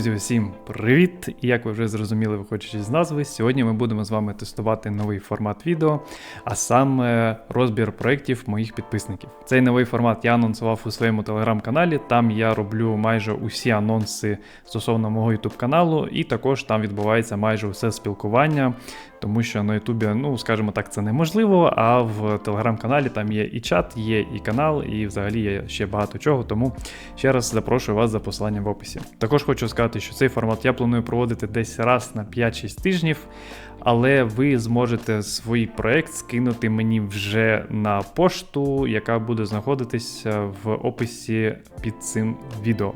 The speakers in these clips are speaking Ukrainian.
Друзі, усім привіт! Як ви вже зрозуміли, виходячи з назви, сьогодні ми будемо з вами тестувати новий формат відео, а саме розбір проєктів моїх підписників. Цей новий формат я анонсував у своєму телеграм-каналі. Там я роблю майже усі анонси стосовно мого ютуб каналу, і також там відбувається майже усе спілкування, тому що на Ютубі, ну скажімо так, це неможливо. А в телеграм-каналі там є і чат, є і канал, і взагалі є ще багато чого. Тому ще раз запрошую вас за посиланням в описі. Також хочу сказати, що цей формат я планую проводити десь раз на 5-6 тижнів, але ви зможете свій проект скинути мені вже на пошту, яка буде знаходитися в описі під цим відео.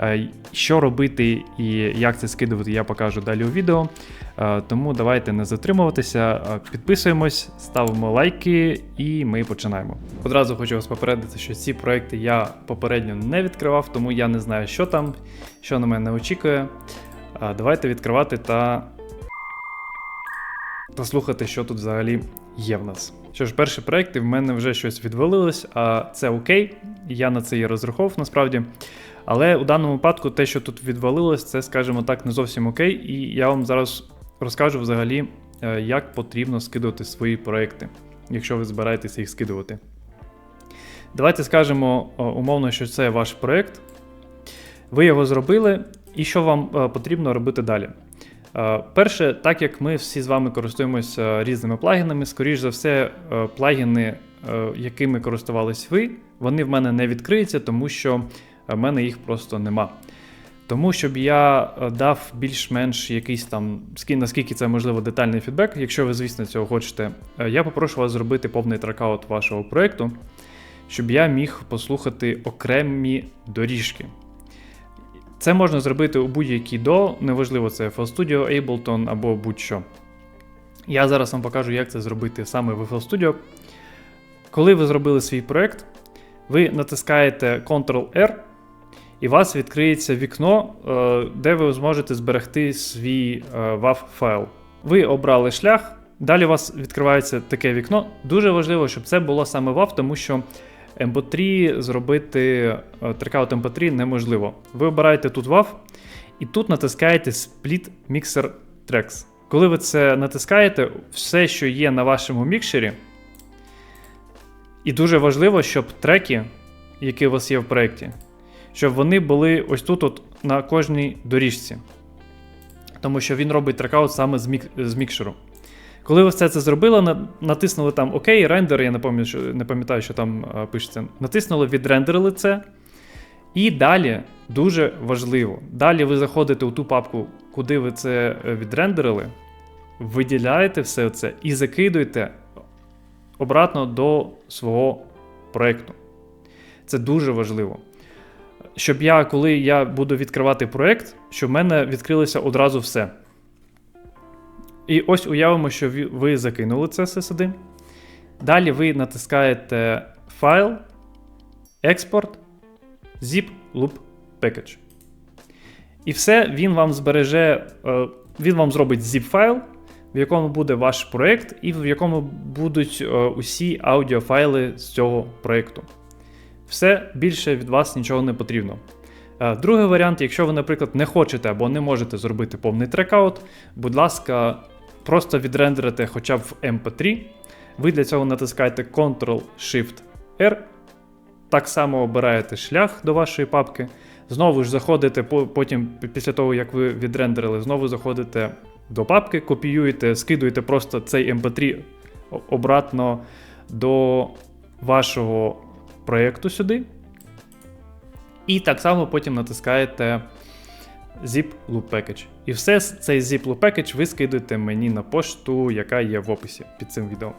Е, що робити і як це скидувати, я покажу далі у відео. Е, тому давайте не затримуватися, е, підписуємось, ставимо лайки і ми починаємо. Одразу хочу вас попередити, що ці проекти я попередньо не відкривав, тому я не знаю, що там, що на мене очікує. Давайте відкривати та та слухати, що тут взагалі є в нас. Що ж, перші проекти в мене вже щось відвалилось, а це окей. Я на це і розраховував насправді. Але у даному випадку те, що тут відвалилось, це, скажімо так, не зовсім окей. І я вам зараз розкажу взагалі, е, як потрібно скидувати свої проекти, якщо ви збираєтеся їх скидувати. Давайте скажемо е, умовно, що це ваш проект. Ви його зробили, і що вам е, потрібно робити далі. Перше, так як ми всі з вами користуємося різними плагінами, скоріш за все, плагіни, якими користувались ви, вони в мене не відкриються, тому що в мене їх просто нема. Тому, щоб я е, дав більш-менш якийсь там, наскільки це можливо, детальний фідбек, якщо ви, звісно, цього хочете, е, я попрошу вас зробити повний трекаут вашого проєкту, щоб я міг послухати окремі доріжки. Це можна зробити у будь-якій до, неважливо, це FL Studio, Ableton або будь-що. Я зараз вам покажу, як це зробити саме в FL Studio. Коли ви зробили свій проєкт, ви натискаєте Ctrl-R і у вас відкриється вікно, е, де ви зможете зберегти свій WAV е, файл. Ви обрали шлях, далі у вас відкривається таке вікно. Дуже важливо, щоб це було саме WAV, тому що MP3 зробити трекаут MP3 неможливо. Ви обираєте тут WAV і тут натискаєте Split Mixer Tracks. Коли ви це натискаєте, все, що є на вашому мікшері, і дуже важливо, щоб треки, які у вас є в проєкті, щоб вони були ось тут от на кожній доріжці. Тому що він робить трекаут саме з, мік... з мікшеру. Коли ви все це зробили, натиснули там ОК, рендер, я не пам'ятаю, що, не пам'ятаю, що там пишеться. Натиснули, відрендерили це. І далі дуже важливо. Далі ви заходите у ту папку, куди ви це е, відрендерили, виділяєте все це і закидуєте обратно до свого проєкту. Це дуже важливо щоб я, коли я буду відкривати проєкт, щоб в мене відкрилося одразу все. І ось уявимо, що ви закинули це все. Далі ви натискаєте файл, експорт, zip loop package. І все, він вам збереже, е, він вам зробить zip файл, в якому буде ваш проєкт, і в якому будуть е, усі аудіофайли з цього проєкту. Все більше від вас нічого не потрібно. Е, другий варіант, якщо ви, наприклад, не хочете або не можете зробити повний трекаут, будь ласка, просто відрендерите хоча б в MP3. Ви для цього натискаєте Ctrl-Shift-R. Так само обираєте шлях до вашої папки. Знову ж заходите, потім, після того, як ви відрендерили, знову заходите до папки, копіюєте, скидуєте просто цей MP3 обратно до вашого проєкту сюди. І так само потім натискаєте Zip Loop Package. І все цей Zip Loop Package ви скидуєте мені на пошту, яка є в описі під цим відео.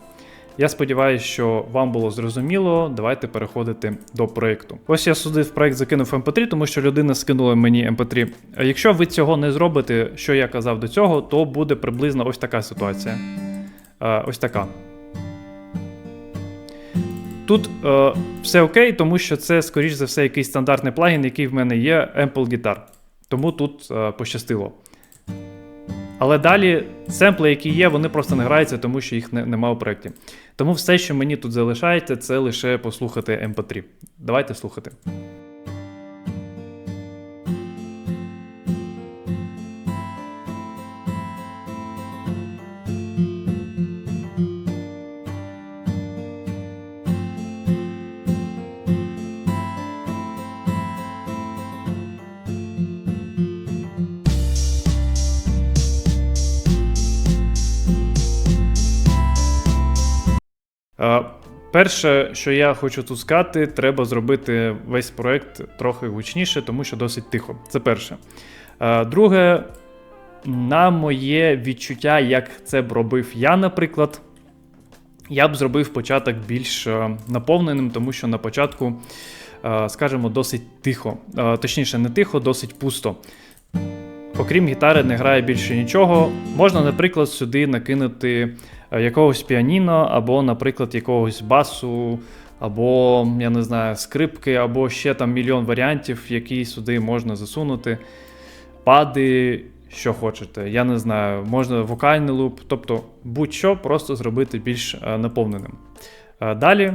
Я сподіваюся, що вам було зрозуміло. Давайте переходити до проєкту. Ось я сюди в проєкт закинув MP3, тому що людина скинула мені MP3. Якщо ви цього не зробите, що я казав до цього, то буде приблизно ось така ситуація. Ось така. Тут е, все окей, тому що це, скоріш за все, якийсь стандартний плагін, який в мене є, Ample Guitar. Тому тут е, пощастило. Але далі семпли, які є, вони просто не граються, тому що їх не, нема у проєкті. Тому все, що мені тут залишається, це лише послухати MP3. Давайте слухати. Перше, що я хочу тут сказати, треба зробити весь проект трохи гучніше, тому що досить тихо. Це перше. Друге, на моє відчуття, як це б робив я, наприклад, я б зробив початок більш наповненим, тому що на початку, скажімо, досить тихо. Точніше, не тихо, досить пусто. Окрім гітари, не грає більше нічого. Можна, наприклад, сюди накинути якогось піаніно, або, наприклад, якогось басу, або, я не знаю, скрипки, або ще там мільйон варіантів, які сюди можна засунути. Пади, що хочете. Я не знаю, можна вокальний луп, тобто будь-що просто зробити більш е, наповненим. Е, Далі.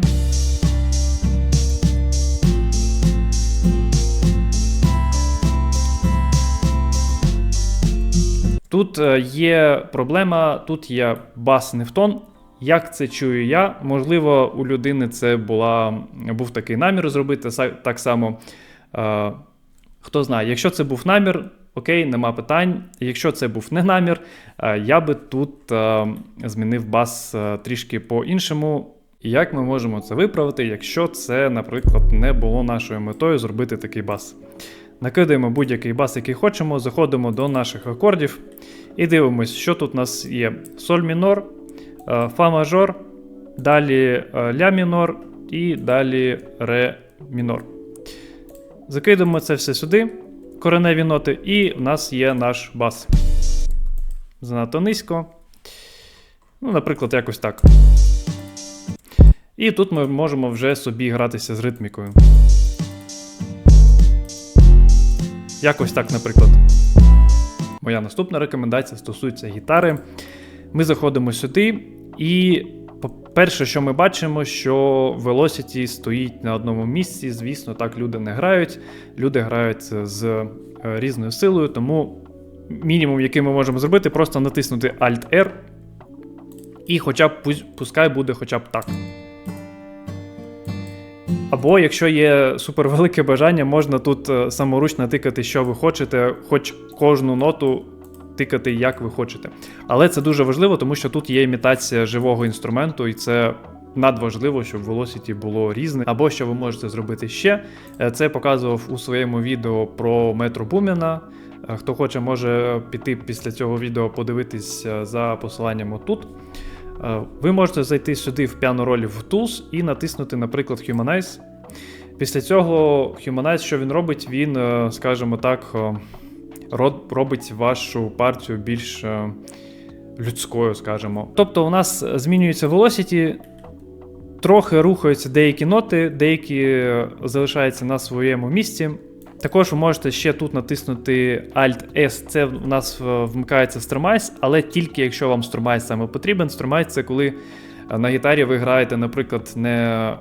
Тут е, є проблема, тут є бас не в тон. Як це чую я? Можливо, у людини це була, був такий намір зробити так само. Е, хто знає, якщо це був намір, окей, нема питань. Якщо це був не намір, е, я би тут змінив бас трішки по-іншому. Як ми можемо це виправити, якщо це, наприклад, не було нашою метою зробити такий бас? Накидаємо будь-який бас, який хочемо, заходимо до наших акордів і дивимось, що тут у нас є: соль мінор, е, фа мажор, далі е, ля мінор і далі ре мінор. Закидаємо це все сюди, кореневі ноти, і в нас є наш бас. Занадто низько. Ну, наприклад, якось так. І тут ми можемо вже собі гратися з ритмікою. Якось так, наприклад. Моя наступна рекомендація стосується гітари. Ми заходимо сюди, і перше, що ми бачимо, що Velocity стоїть на одному місці. Звісно, так люди не грають. Люди грають з е, різною силою, тому мінімум, який ми можемо зробити, просто натиснути Alt-R. І хоча б пускай буде хоча б так. Або якщо є супервелике бажання, можна тут е, саморучно тикати, що ви хочете, хоч кожну ноту тикати, як ви хочете. Але це дуже важливо, тому що тут є імітація живого інструменту, і це надважливо, щоб Velocity було різне. Або що ви можете зробити ще. е, Це я показував у своєму відео про метро Бумена. Е, Хто хоче, може піти після цього відео подивитись за посиланням отут. Е, Ви можете зайти сюди в піано-ролі в Tools і натиснути, наприклад, Humanize. Після цього Humanize, що він робить, він, е, скажімо так, е, робить вашу партію більш людською, скажімо. Тобто, у нас змінюється Velocity, трохи рухаються деякі ноти, деякі залишаються на своєму місці. Також ви можете ще тут натиснути Alt-S, це у нас е, вмикається Strumize, але тільки якщо вам Strumize саме потрібен. Strumize це коли е, на гітарі ви граєте, наприклад, не.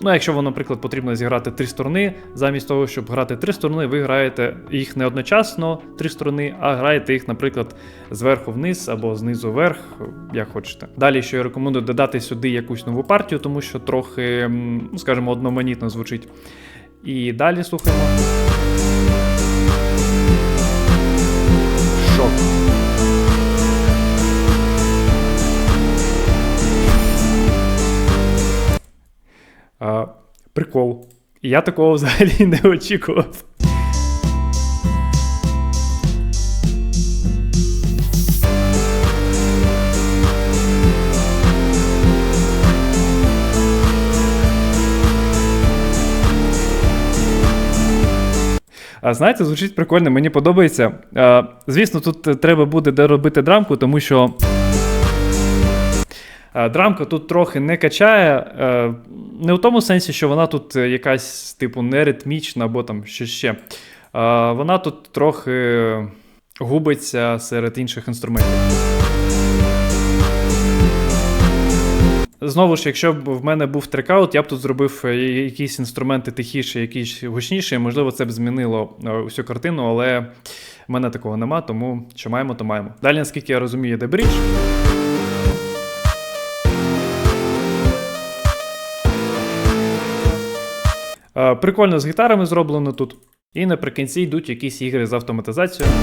Ну, якщо вам, наприклад, потрібно зіграти три сторони, замість того, щоб грати три сторони, ви граєте їх не одночасно, три сторони, а граєте їх, наприклад, зверху вниз або знизу вверх, як хочете. Далі, що я рекомендую додати сюди якусь нову партію, тому що трохи, ну, скажімо, одноманітно звучить. І далі слухаємо. Прикол. Я такого взагалі не очікував. Знаєте, звучить прикольно, мені подобається. Звісно, тут е, треба буде доробити драмку, тому що. Е, Драмка тут трохи не качає, е, не в тому сенсі, що вона тут якась, типу, не ритмічна або там що ще. Е, Вона тут трохи губиться серед інших інструментів. Знову ж, якщо б в мене був трекаут, я б тут зробив якісь інструменти тихіше, якісь гучніші. Можливо, це б змінило усю картину, але в мене такого нема, тому що маємо, то маємо. Далі, наскільки я розумію, йде брідж. Прикольно з гітарами зроблено тут. І наприкінці йдуть якісь ігри з автоматизацією.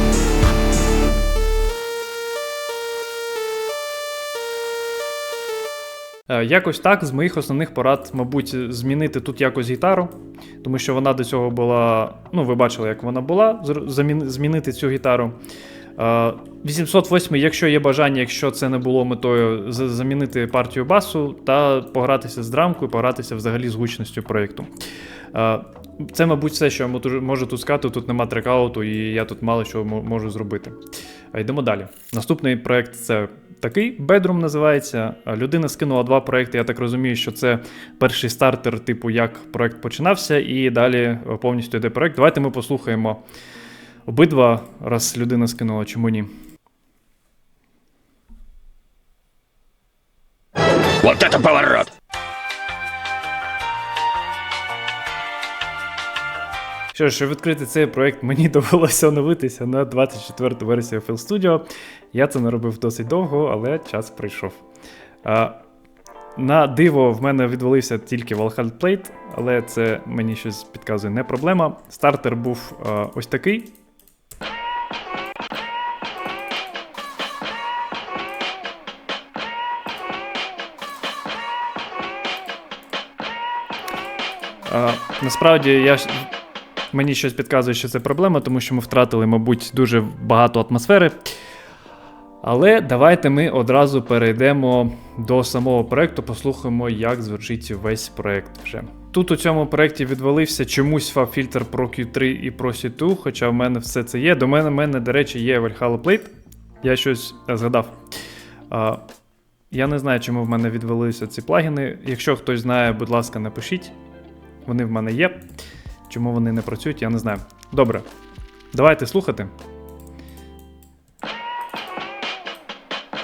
Е, Якось так, з моїх основних порад, мабуть, змінити тут якось гітару, тому що вона до цього була. Ну, ви бачили, як вона була, змінити цю гітару. Е, 808, якщо є бажання, якщо це не було метою, замінити партію басу та погратися з драмкою, погратися взагалі з гучністю проєкту. Це, мабуть, все, що я можу тут сказати. Тут нема трекауту, і я тут мало що можу зробити. Йдемо далі. Наступний проєкт це такий Bedroom називається. Людина скинула два проєкти. Я так розумію, що це перший стартер, типу, як проєкт починався, і далі повністю йде проєкт. Давайте ми послухаємо обидва, раз людина скинула, чому ні. Вот это поворот! Що ж, щоб відкрити цей проект, мені довелося оновитися на 24 ту версію FL Studio. Я це не робив досить довго, але час прийшов. А, на диво в мене відвалився тільки Valhalla Plate, але це мені щось підказує не проблема. Стартер був а, ось такий. А, насправді я мені щось підказує, що це проблема, тому що ми втратили, мабуть, дуже багато атмосфери. Але давайте ми одразу перейдемо до самого проекту, послухаємо, як звучить весь проект вже. Тут у цьому проєкті відвалився чомусь FabFilter Pro Q3 і Pro C2, хоча в мене все це є. До мене, мене до речі, є Valhalla Plate. Я щось е, згадав. А, я не знаю, чому в мене відвалилися ці плагіни. Якщо хтось знає, будь ласка, напишіть. Вони в мене є. Чому вони не працюють, я не знаю. Добре. Давайте слухати.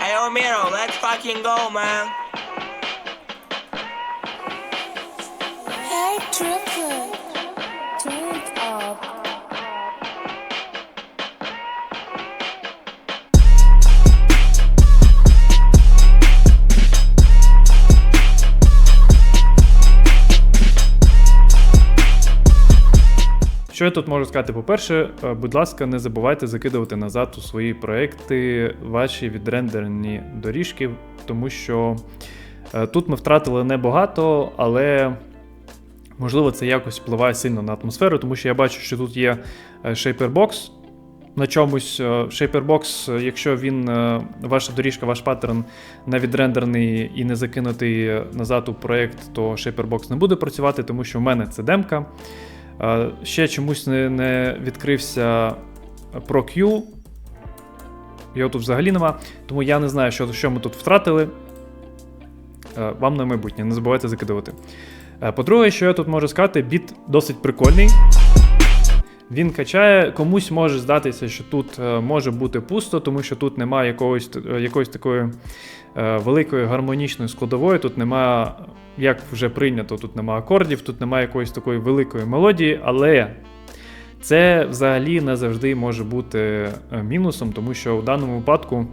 Hey, Omiro, let's fucking go, man. Hey, Triplet. Що я тут можу сказати? По-перше, е, будь ласка, не забувайте закидувати назад у свої проекти ваші відрендерені доріжки, тому що е, тут ми втратили небагато, але можливо це якось впливає сильно на атмосферу, тому що я бачу, що тут є Shaperbox. На чомусь е, якщо він, е, ваша доріжка, ваш паттерн не відрендерний і не закинутий назад у проект, то Shaperbox не буде працювати, тому що в мене це демка. Ще чомусь не, не відкрився ProQ. Його тут взагалі нема. Тому я не знаю, що, що ми тут втратили. Е, Вам на майбутнє, не забувайте закидувати. Е, По-друге, що я тут можу сказати, біт досить прикольний. Він качає, комусь може здатися, що тут е, може бути пусто, тому що тут немає якогось, е, якоїсь такої е, великої гармонічної складової, тут немає, як вже прийнято, тут немає акордів, тут немає якоїсь такої великої мелодії, але це взагалі не завжди може бути мінусом, тому що в даному випадку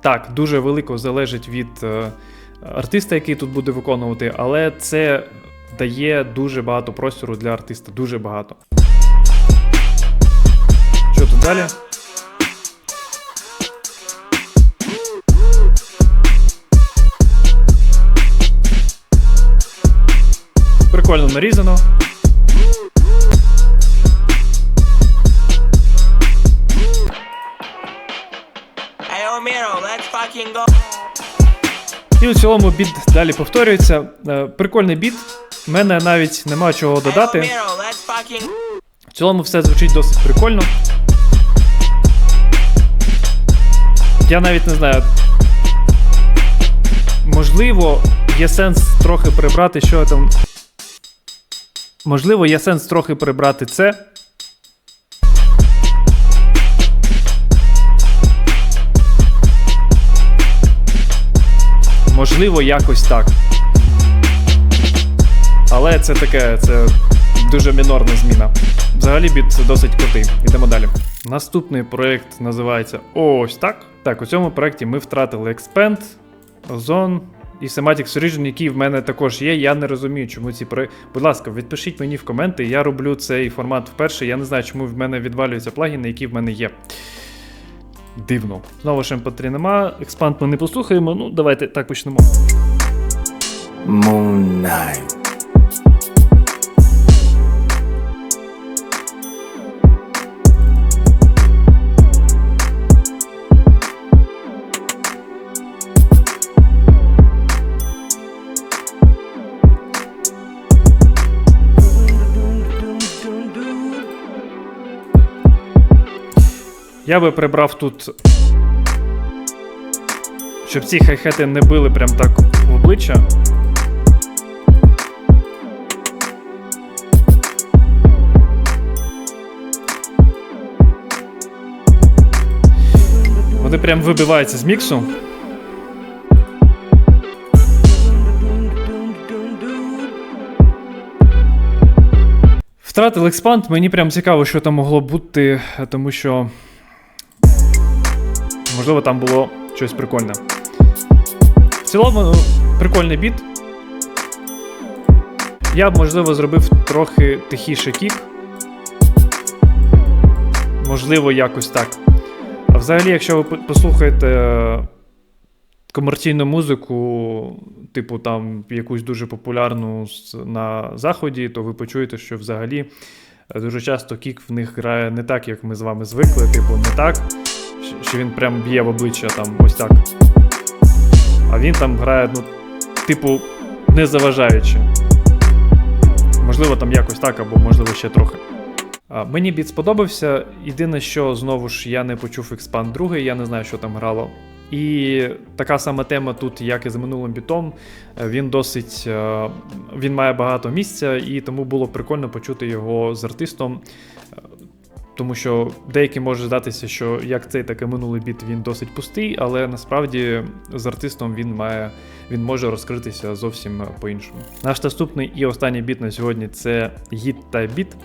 так, дуже велико залежить від артиста, який тут буде виконувати, але це дає дуже багато простору для артиста, дуже багато. Що тут далі? Прикольно нарізано. Hey, Omiro, let's fucking go. І у цілому біт далі повторюється. Е, Прикольний біт. У мене навіть нема чого додати. В цілому все звучить досить прикольно. Я навіть не знаю. Можливо, є сенс трохи прибрати, що я там. Можливо, є сенс трохи прибрати це. Можливо, якось так. Але це таке, це дуже мінорна зміна. Взагалі біт досить крутий. Йдемо далі. Наступний проєкт називається ось так. Так, у цьому проєкті ми втратили Expand, Ozone і Semantics Origin, який в мене також є. Я не розумію, чому ці проєкти. Будь ласка, відпишіть мені в коменти. Я роблю цей формат вперше. Я не знаю, чому в мене відвалюються плагіни, які в мене є. Дивно. Знову ж MP3 нема, експант ми не послухаємо. Ну, давайте так почнемо. Moon Knight. Я би прибрав тут. Щоб ці хай-хети не били прям так в обличчя. Вони прям вибиваються з міксу. Втратив експанд, мені прям цікаво, що там могло бути, тому що. Можливо, там було щось прикольне. В цілому, ну, прикольний біт. Я б, можливо, зробив трохи тихіше кік. Можливо, якось так. А взагалі, якщо ви послухаєте е, комерційну музику, типу там якусь дуже популярну на заході, то ви почуєте, що взагалі е, дуже часто кік в них грає не так, як ми з вами звикли, типу, не так, що- він прям б'є в обличчя там ось так. А він там грає, ну, типу, не заважаючи. Можливо, там якось так, або можливо ще трохи. А, Мені біт сподобався. Єдине, що знову ж я не почув експанд другий, я не знаю, що там грало. І така сама тема тут, як і з минулим бітом. Е, Він досить. е, Він має багато місця, і тому було прикольно почути його з артистом. Тому що деякі може здатися, що як цей, так і минулий біт він досить пустий, але насправді з артистом він має він може розкритися зовсім по-іншому. Наш наступний і останній біт на сьогодні це гіт та біт.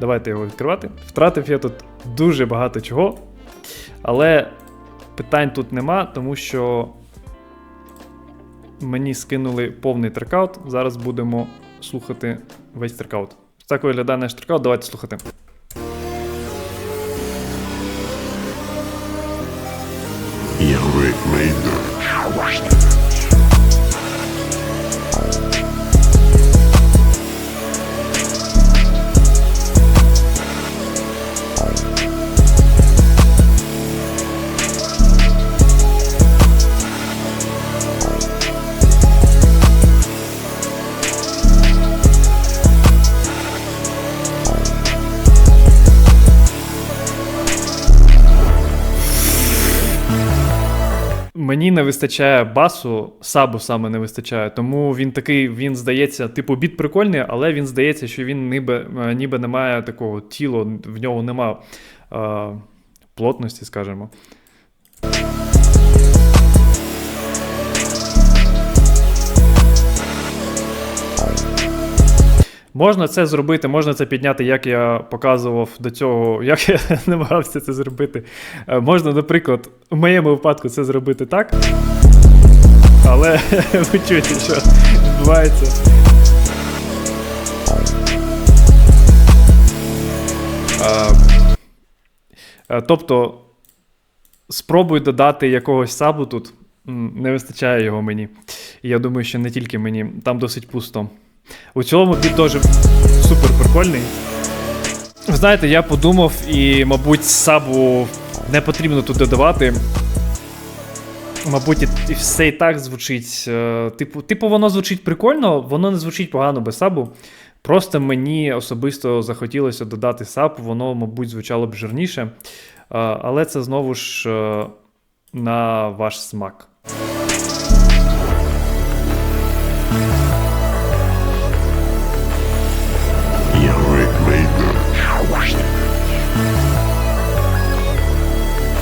Давайте його відкривати. Втратив я тут дуже багато чого, але питань тут нема, тому що мені скинули повний трекаут. Зараз будемо слухати весь трекаут. Так виглядає наш трекаут, давайте слухати. Мені не вистачає басу, сабу саме не вистачає. Тому він такий, він здається, типу, біт прикольний, але він здається, що він ніби, е, ніби не має такого тіла, в нього нема е, плотності, скажімо. Можна це зробити, можна це підняти, як я показував до цього, як я намагався це зробити. Е, Можна, наприклад, у моєму випадку це зробити так. Але ви чуєте, що відбувається. Е, е, Тобто, спробуй додати якогось сабу тут. Не вистачає його мені. Я думаю, що не тільки мені, там досить пусто. У цілому біт теж супер прикольний. Знаєте, я подумав, і, мабуть, сабу не потрібно тут додавати. Мабуть, і все і так звучить. е, Типу, типу, воно звучить прикольно, воно не звучить погано без сабу. Просто мені особисто захотілося додати саб, воно, мабуть, звучало б жирніше. Е, Але це знову ж е, на ваш смак.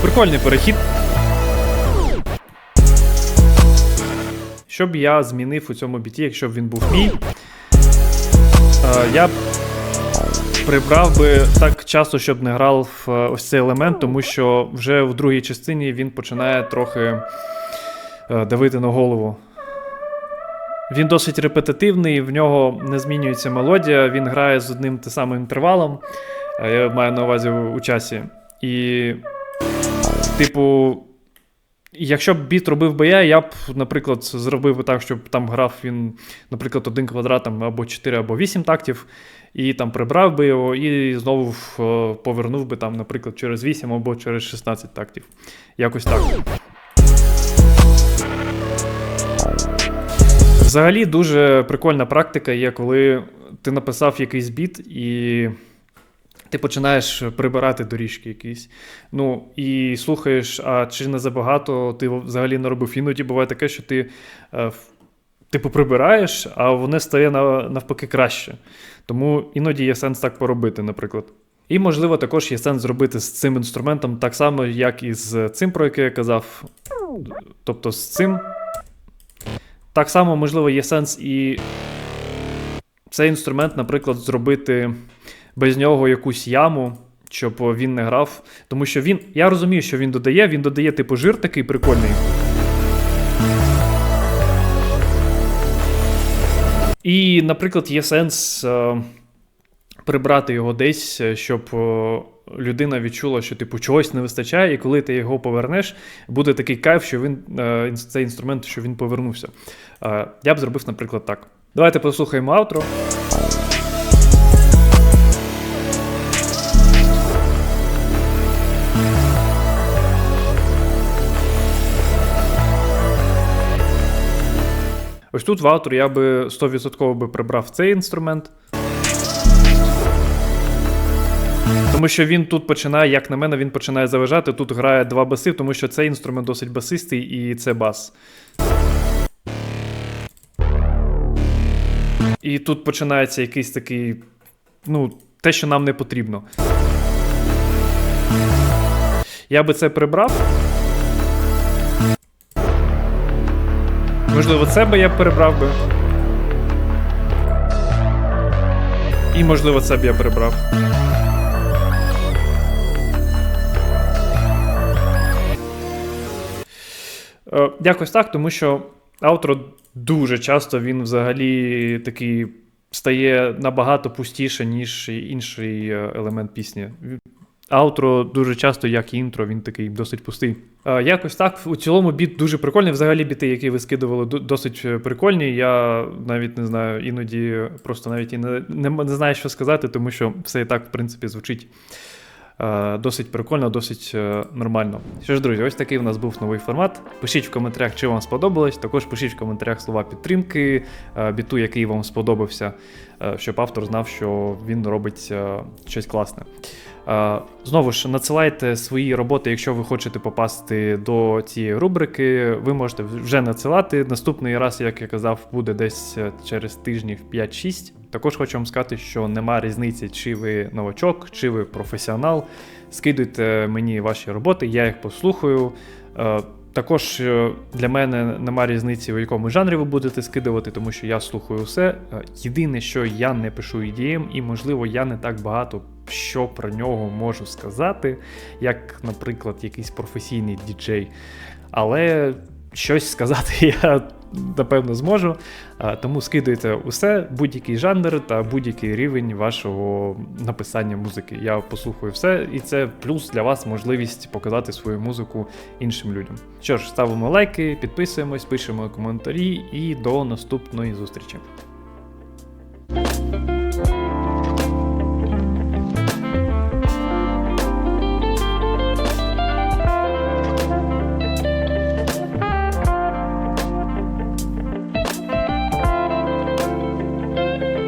Прикольний перехід. Що б я змінив у цьому біті, якщо б він був мій? Е, я б прибрав би так часто, щоб не грав е, ось цей елемент, тому що вже в другій частині він починає трохи е, давити на голову. Він досить репетитивний, в нього не змінюється мелодія, він грає з одним те самим інтервалом. Я маю на увазі у часі. І Типу, якщо б біт робив би я, я б, наприклад, зробив би так, щоб там грав він, наприклад, один квадрат там, або 4, або 8 тактів, і там прибрав би його, і знову е, повернув би там, наприклад, через 8 або через 16 тактів. Якось так. Взагалі дуже прикольна практика є, коли ти написав якийсь біт і ти починаєш прибирати доріжки якісь. Ну і слухаєш, а чи не забагато ти взагалі не робив. Іноді буває таке, що ти е, типу прибираєш, а воно стає навпаки краще. Тому іноді є сенс так поробити, наприклад. І, можливо, також є сенс зробити з цим інструментом так само, як і з цим, про який я казав. Тобто з цим. Так само, можливо, є сенс і цей інструмент, наприклад, зробити без нього якусь яму, щоб він не грав. Тому що він. Я розумію, що він додає, він додає, типу, жир такий прикольний. І, наприклад, є сенс е, прибрати його десь, е, щоб е, людина відчула, що типу чогось не вистачає, і коли ти його повернеш, буде такий кайф, що він е, цей інструмент, що він повернувся. Е, я б зробив, наприклад, так. Давайте послухаємо аутро. Ось тут в ауторі я би 100% би прибрав цей інструмент. Тому що він тут починає, як на мене, він починає заважати. Тут грає два баси, тому що цей інструмент досить басистий і це бас. І тут починається якийсь такий. Ну, те, що нам не потрібно. Я би це прибрав. Можливо, це би я перебрав би. І, можливо, це б я перебрав. Е, Якось так, тому що аутро дуже часто він взагалі такий стає набагато пустіше, ніж інший е, елемент пісні. Аутро дуже часто, як і інтро, він такий досить пустий. Якось так. У цілому біт дуже прикольний. Взагалі біти, які ви скидували, досить е, прикольні. Я навіть не знаю, іноді просто навіть і не, не, не знаю, що сказати, тому що все і так, в принципі, звучить е, досить прикольно, досить е, нормально. Що ж, друзі, ось такий у нас був новий формат. Пишіть в коментарях, чи вам сподобалось. Також пишіть в коментарях слова підтримки, біту, який вам сподобався, щоб автор знав, що він робить щось класне. Е, Знову ж надсилайте свої роботи, якщо ви хочете попасти до цієї рубрики. Ви можете вже надсилати. Наступний раз, як я казав, буде десь е, через тижнів 5-6. Також хочу вам сказати, що нема різниці, чи ви новачок, чи ви професіонал. Скидуйте мені ваші роботи, я їх послухаю. Е, Також для мене нема різниці, у якому жанрі ви будете скидувати, тому що я слухаю все. Єдине, що я не пишу EDM, і можливо я не так багато що про нього можу сказати, як, наприклад, якийсь професійний діджей. Але щось сказати я напевно зможу. Тому скидуйте усе, будь-який жанр та будь-який рівень вашого написання музики. Я послухаю все, і це плюс для вас можливість показати свою музику іншим людям. Що ж, ставимо лайки, підписуємось, пишемо коментарі і до наступної зустрічі.